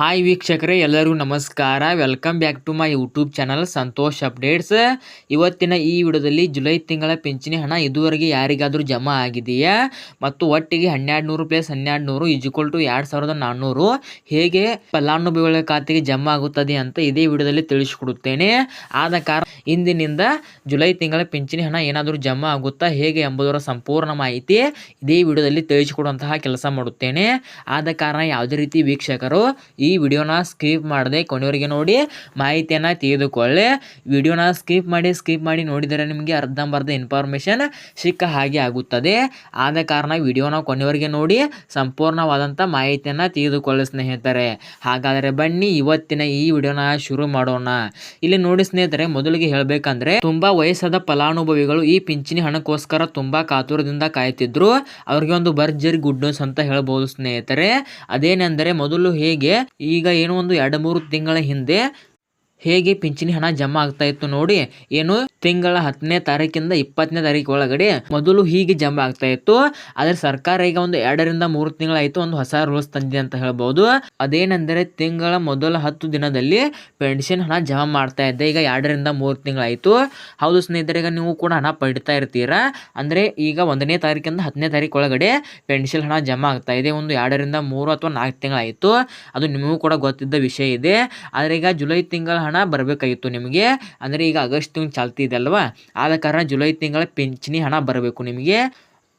Hi ವೀಕ್ಷಕರೇ, ಎಲ್ಲರಿಗೂ ನಮಸ್ಕಾರ. Welcome back to my YouTube channel Santosh updates ಇವತ್ತಿನ ಈ ವಿಡಿಯೋದಲ್ಲಿ ಜುಲೈ ತಿಂಗಳ ಪಿಂಚಣಿ ಹಣ ಇದುವರೆಗೆ ಯಾರಿಗಾದರೂ ಜಮಾ ಆಗಿದೆಯಾ? ಮತ್ತು ಒಟ್ಟಿಗೆ ಹನ್ನೆರಡು ನೂರು ಪ್ಲಸ್ ಹನ್ನೆರಡು ನೂರು ಈಜ್ವಲ್ ಟು ಎರಡು ಸಾವಿರದ ನಾನ್ನೂರು. ಹೇಗೆ ಫಲಾನುಭವಿಗಳ ಖಾತೆಗೆ ಜಮಾ ಆಗುತ್ತದೆ ಅಂತ ಇದೇ ವಿಡಿಯೋದಲ್ಲಿ ತಿಳಿಸಿಕೊಡುತ್ತೇನೆ. ಆದ ಕಾರಣ ಇಂದಿನಿಂದ ಜುಲೈ ತಿಂಗಳ ಪಿಂಚಣಿ ಹಣ ಏನಾದರೂ ಜಮಾ ಆಗುತ್ತಾ ಹೇಗೆ ಎಂಬುದರ ಸಂಪೂರ್ಣ ಮಾಹಿತಿ ಇದೇ ವಿಡಿಯೋದಲ್ಲಿ ತಿಳಿಸಿಕೊಡುವಂತಹ ಕೆಲಸ ಮಾಡುತ್ತೇನೆ. ಆದ ಕಾರಣ ಯಾವುದೇ ರೀತಿ ವೀಕ್ಷಕರು ವಿಡಿಯೋನ ಸ್ಕಿಪ್ ಮಾಡದೆ ಕೊನೆಯವರಿಗೆ ನೋಡಿ ಮಾಹಿತಿಯನ್ನು ತೆಗೆದುಕೊಳ್ಳಿ ವಿಡಿಯೋನ ಸ್ಕಿಪ್ ಮಾಡಿ ಸ್ಕಿಪ್ ಮಾಡಿ ನೋಡಿದರೆ ನಿಮಗೆ ಅರ್ಧಂಬರ್ಧ ಇನ್ಫಾರ್ಮೇಷನ್ ಸಿಕ್ಕ ಹಾಗೆ ಆಗುತ್ತದೆ. ಆದ ಕಾರಣ ವಿಡಿಯೋನ ಕೊನೆಯವರಿಗೆ ನೋಡಿ ಸಂಪೂರ್ಣವಾದಂಥ ಮಾಹಿತಿಯನ್ನು ತೆಗೆದುಕೊಳ್ಳಿ ಸ್ನೇಹಿತರೆ. ಹಾಗಾದರೆ ಬನ್ನಿ ಇವತ್ತಿನ ಈ ವಿಡಿಯೋನ ಶುರು ಮಾಡೋಣ. ಇಲ್ಲಿ ನೋಡಿ ಸ್ನೇಹಿತರೆ, ಮೊದಲಿಗೆ ಹೇಳಬೇಕಂದ್ರೆ, ತುಂಬಾ ವಯಸ್ಸಾದ ಫಲಾನುಭವಿಗಳು ಈ ಪಿಂಚಣಿ ಹಣಕ್ಕೋಸ್ಕರ ತುಂಬಾ ಕಾತುರದಿಂದ ಕಾಯುತ್ತಿದ್ರು. ಅವ್ರಿಗೆ ಒಂದು ಭರ್ಜರಿ ಗುಡ್ ನ್ಯೂಸ್ ಅಂತ ಹೇಳ್ಬೋದು ಸ್ನೇಹಿತರೆ. ಅದೇನೆಂದರೆ, ಮೊದಲು ಹೇಗೆ ಈಗ ಏನೋ ಒಂದು ಎರಡು ಮೂರು ತಿಂಗಳ ಹಿಂದೆ ಹೇಗೆ ಪಿಂಚಣಿ ಹಣ ಜಮಾ ಆಗ್ತಾ ಇತ್ತು ನೋಡಿ, ಏನು? ತಿಂಗಳ ಹತ್ತನೇ ತಾರೀಕಿಂದ ಇಪ್ಪತ್ತನೇ ತಾರೀಕು ಒಳಗಡೆ ಮೊದಲು ಹೀಗೆ ಜಮಾ ಆಗ್ತಾ ಇತ್ತು. ಆದ್ರೆ ಸರ್ಕಾರ ಈಗ ಒಂದು ಎರಡರಿಂದ ಮೂರು ತಿಂಗಳಾಯಿತು, ಒಂದು ಹೊಸ ರೂಲ್ಸ್ ತಂದಿದೆ ಅಂತ ಹೇಳ್ಬೋದು. ಅದೇನೆಂದರೆ ತಿಂಗಳ ಮೊದಲ ಹತ್ತು ದಿನದಲ್ಲಿ ಪೆನ್ಷನ್ ಹಣ ಜಮಾ ಮಾಡ್ತಾ ಇದ್ದೆ. ಈಗ ಎರಡರಿಂದ ಮೂರು ತಿಂಗಳಾಯಿತು. ಹೌದು ಸ್ನೇಹಿತರೆ ನೀವು ಕೂಡ ಹಣ ಪಡಿತಾ ಇರ್ತೀರಾ? ಅಂದ್ರೆ ಈಗ ಒಂದನೇ ತಾರೀಕಿಂದ ಹತ್ತನೇ ತಾರೀಕು ಒಳಗಡೆ ಪೆನ್ಷನ್ ಹಣ ಜಮಾ ಆಗ್ತಾ ಇದೆ. ಒಂದು ಎರಡರಿಂದ ಮೂರು ಅಥವಾ ನಾಲ್ಕು ತಿಂಗಳಾಯ್ತು. ಅದು ನಿಮಗೂ ಕೂಡ ಗೊತ್ತಿದ್ದ ವಿಷಯ ಇದೆ. ಆದರೆ ಈಗ ಜುಲೈ ತಿಂಗಳ ಬರಬೇಕಾಗಿತ್ತು ನಿಮಗೆ. ಅಂದರೆ ಈಗ ಆಗಸ್ಟ್ ತಿಂಗಳು ಚಾಲ್ತಿ ಇದೆ ಅಲ್ವಾ? ಆದ ಕಾರಣ ಜುಲೈ ತಿಂಗಳ ಪಿಂಚಣಿ ಹಣ ಬರಬೇಕು ನಿಮಗೆ.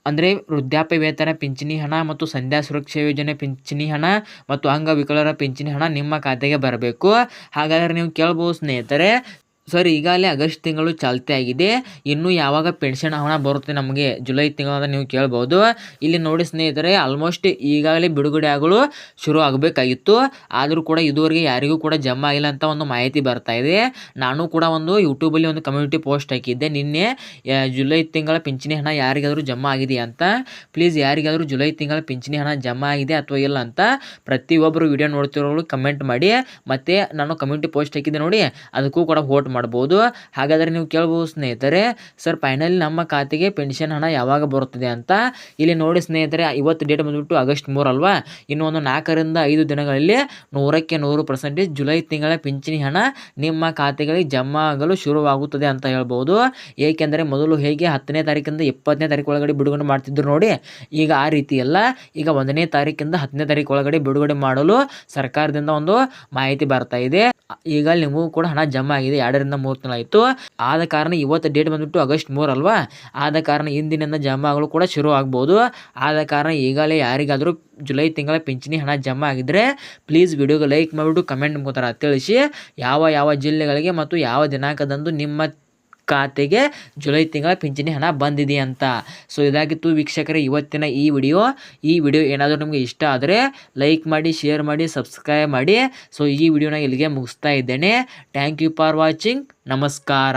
ಅಂದರೆ ವೃದ್ಧಾಪ್ಯ ವೇತನ ಪಿಂಚಣಿ ಹಣ ಮತ್ತು ಸಂಧ್ಯಾ ಸುರಕ್ಷಾ ಯೋಜನೆ ಪಿಂಚಣಿ ಹಣ ಮತ್ತು ಅಂಗವಿಕಲರ ಪಿಂಚಣಿ ಹಣ ನಿಮ್ಮ ಖಾತೆಗೆ ಬರಬೇಕು. ಹಾಗಾದರೆ ನೀವು ಕೇಳ್ಬೋದು ಸ್ನೇಹಿತರೆ ಸರ್, ಈಗಾಗಲೇ ಆಗಸ್ಟ್ ತಿಂಗಳು ಚಾಲ್ತಿ ಆಗಿದೆ. ಇನ್ನು ಯಾವಾಗ ಪೆನ್ಷನ್ ಹಣ ಬರುತ್ತೆ ನಮಗೆ ಜುಲೈ ತಿಂಗಳ ನೀವು ಕೇಳ್ಬೋದು. ಇಲ್ಲಿ ನೋಡಿ ಸ್ನೇಹಿತರೆ ಆಲ್ಮೋಸ್ಟ್ ಈಗಾಗಲೇ ಬಿಡುಗಡೆ ಆಗಲು ಶುರು ಆಗಬೇಕಾಗಿತ್ತು. ಆದರೂ ಕೂಡ ಇದುವರೆಗೆ ಯಾರಿಗೂ ಕೂಡ ಜಮಾ ಆಗಿಲ್ಲ ಅಂತ ಒಂದು ಮಾಹಿತಿ ಬರ್ತಾ ಇದೆ. ನಾನು ಕೂಡ ಒಂದು ಯೂಟ್ಯೂಬಲ್ಲಿ ಒಂದು ಕಮ್ಯುನಿಟಿ ಪೋಸ್ಟ್ ಹಾಕಿದ್ದೆ. ನಿನ್ನೆ ಜುಲೈ ತಿಂಗಳ ಪಿಂಚಣಿ ಹಣ ಯಾರಿಗಾದರೂ ಜಮಾ ಆಗಿದೆಯಾ ಅಂತ. ಪ್ಲೀಸ್ ಯಾರಿಗಾದರೂ ಜುಲೈ ತಿಂಗಳ ಪಿಂಚಣಿ ಹಣ ಜಮಾ ಆಗಿದೆ ಅಥವಾ ಇಲ್ಲ ಅಂತ ಪ್ರತಿಯೊಬ್ಬರು ವಿಡಿಯೋ ನೋಡ್ತಿರೋರು ಕಮೆಂಟ್ ಮಾಡಿ. ಮತ್ತು ನಾನು ಕಮ್ಯುನಿಟಿ ಪೋಸ್ಟ್ ಹಾಕಿದ್ದೆ ನೋಡಿ, ಅದಕ್ಕೂ ಕೂಡ ವೋಟ್ ಮಾಡ್ಬೋದು. ಹಾಗಾದರೆ ನೀವು ಕೇಳ್ಬೋದು ಸ್ನೇಹಿತರೆ, ಸರ್ ಫೈನಲಿ ನಮ್ಮ ಖಾತೆಗೆ ಪೆನ್ಷನ್ ಹಣ ಯಾವಾಗ ಬರುತ್ತದೆ ಅಂತ? ಇಲ್ಲಿ ನೋಡಿ ಸ್ನೇಹಿತರೆ, ಇವತ್ತು ಡೇಟ್ ಬಂದುಬಿಟ್ಟು ಆಗಸ್ಟ್ ಮೂರು ಅಲ್ವಾ? ಇನ್ನು ಒಂದು ನಾಲ್ಕರಿಂದ ಐದು ದಿನಗಳಲ್ಲಿ ನೂರಕ್ಕೆ ನೂರು ಪರ್ಸೆಂಟೇಜ್ ಜುಲೈ ತಿಂಗಳ ಪಿಂಚಣಿ ಹಣ ನಿಮ್ಮ ಖಾತೆಗಳಿಗೆ ಜಮಾ ಆಗಲು ಶುರುವಾಗುತ್ತದೆ ಅಂತ ಹೇಳ್ಬೋದು. ಏಕೆಂದರೆ ಮೊದಲು ಹೇಗೆ ಹತ್ತನೇ ತಾರೀಕಿಂದ ಇಪ್ಪತ್ತನೇ ತಾರೀಕು ಒಳಗಡೆ ಬಿಡುಗಡೆ ಮಾಡ್ತಿದ್ರು ನೋಡಿ, ಈಗ ಆ ರೀತಿ ಅಲ್ಲ ಈಗ ಒಂದನೇ ತಾರೀಕಿಂದ ಹತ್ತನೇ ತಾರೀಕು ಒಳಗಡೆ ಬಿಡುಗಡೆ ಮಾಡಲು ಸರ್ಕಾರದಿಂದ ಒಂದು ಮಾಹಿತಿ ಬರ್ತಾ ಇದೆ. ಈಗ ನಿಮಗೂ ಕೂಡ ಹಣ ಜಮಾ ಆಗಿದೆ. ಎರಡರಿಂದ ಮೂರು ತಿಂಗಳಾಯಿತು. ಆದ ಕಾರಣ ಇವತ್ತು ಡೇಟ್ ಬಂದ್ಬಿಟ್ಟು ಆಗಸ್ಟ್ ಮೂರು ಅಲ್ವಾ? ಆದ ಕಾರಣ ಇಂದಿನಿಂದ ಜಮಾ ಆಗಲು ಕೂಡ ಶುರು ಆಗ್ಬೋದು. ಆದ ಕಾರಣ ಈಗಲೇ ಯಾರಿಗಾದರೂ ಜುಲೈ ತಿಂಗಳ ಪಿಂಚಣಿ ಹಣ ಜಮಾ ಆಗಿದ್ದರೆ ಪ್ಲೀಸ್ ವಿಡಿಯೋಗೆ ಲೈಕ್ ಮಾಡಿಬಿಟ್ಟು ಕಮೆಂಟ್ ಮುಖಾಂತರ ತಿಳಿಸಿ. ಯಾವ ಯಾವ ಜಿಲ್ಲೆಗಳಿಗೆ ಮತ್ತು ಯಾವ ದಿನಾಂಕದಂದು ನಿಮ್ಮ ಖಾತೆಗೆ ಜುಲೈ ತಿಂಗಳ ಪಿಂಚಣಿ ಹಣ ಬಂದಿದೆ ಅಂತ. ಸೊ ಇದಾಗಿತ್ತು ವೀಕ್ಷಕರೇ, ಇವತ್ತಿನ ಈ ವಿಡಿಯೋ. ಈ ವಿಡಿಯೋ ಏನಾದರೂ ನಿಮಗೆ ಇಷ್ಟ ಆದರೆ ಲೈಕ್ ಮಾಡಿ ಶೇರ್ ಮಾಡಿ ಸಬ್ಸ್ಕ್ರೈಬ್ ಮಾಡಿ. ಸೊ ಈ ವಿಡಿಯೋನ ಇಲ್ಲಿಗೆ ಮುಗಿಸ್ತಾ ಇದ್ದೇನೆ. ಥ್ಯಾಂಕ್ ಯು ಫಾರ್ ವಾಚಿಂಗ್ ನಮಸ್ಕಾರ.